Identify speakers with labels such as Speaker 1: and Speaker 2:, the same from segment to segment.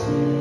Speaker 1: 주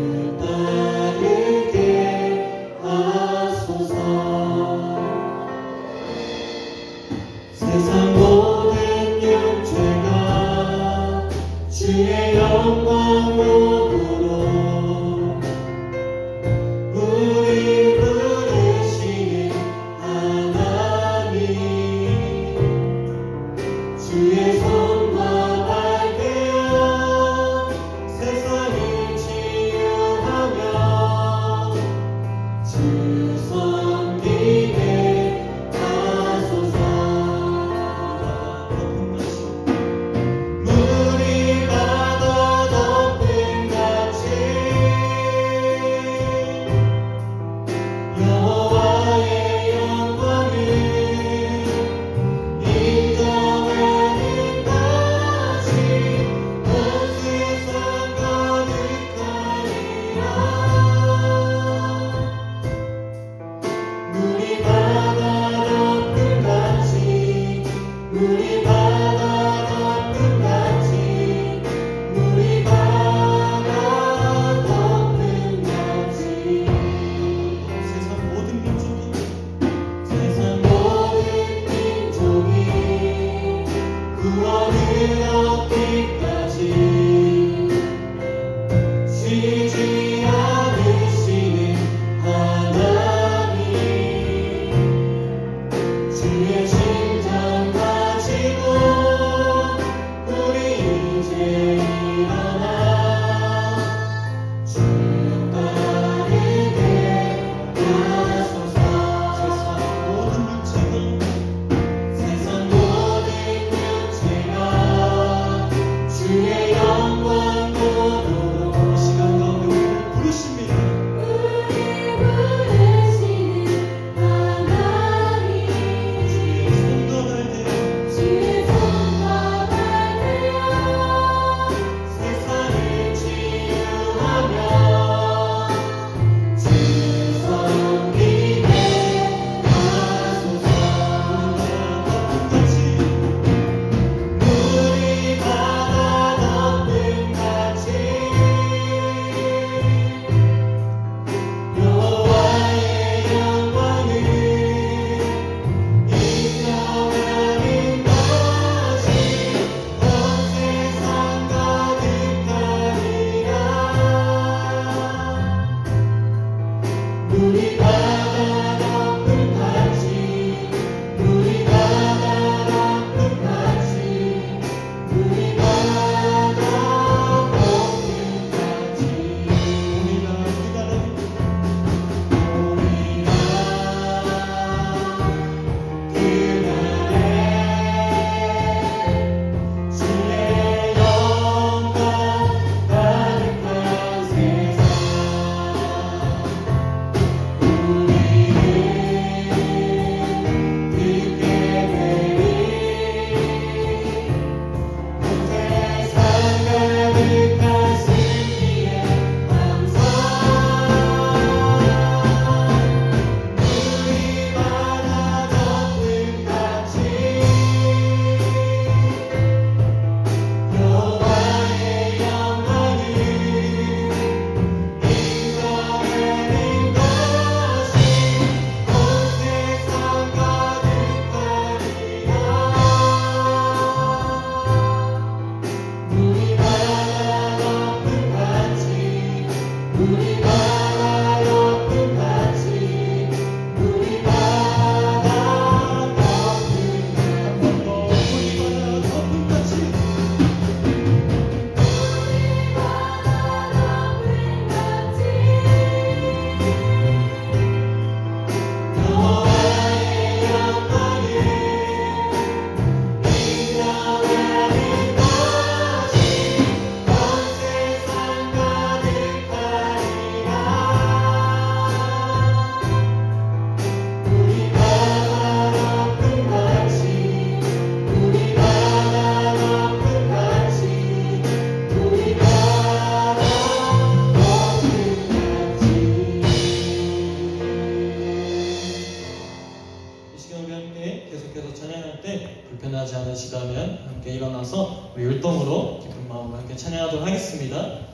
Speaker 1: 하겠습니다.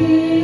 Speaker 2: 길이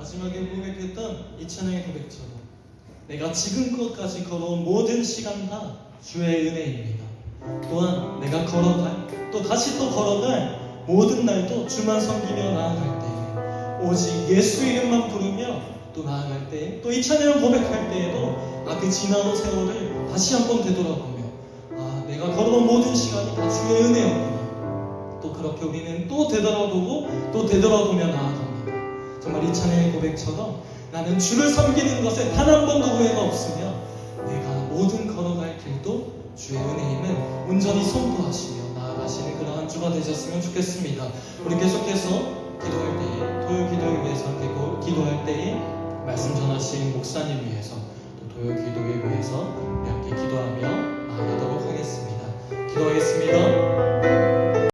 Speaker 1: 마지막에 고백했던 이 찬양의 고백처럼 내가 지금껏까지 걸어온 모든 시간 다 주의 은혜입니다. 또한 내가 걸어갈 또 다시 또 걸어갈 모든 날도 주만 섬기며 나아갈 때 오직 예수 이름만 부르며 또 나아갈 때 또 이 찬양을 고백할 때에도 아 그 지나온 세월을 다시 한번 되돌아보며 아 내가 걸어온 모든 시간이 다 주의 은혜였구나 또 그렇게 우리는 또 되돌아보고 또 되돌아보며 나아갑니다. 정말 이 찬양의 고백처럼 나는 주를 섬기는 것에 단 한 번도 후회가 없으며 내가 모든 걸어갈 길도 주의 은혜임을 온전히 선포하시며 나아가시는 그러한 주가 되셨으면 좋겠습니다. 우리 계속해서 기도할 때에 토요 기도를 위해서 기도, 기도할 때에 말씀 전하신 목사님 위해서 또 토요 기도를 위해서 함께 기도하며 나아가도록 하겠습니다. 기도하겠습니다.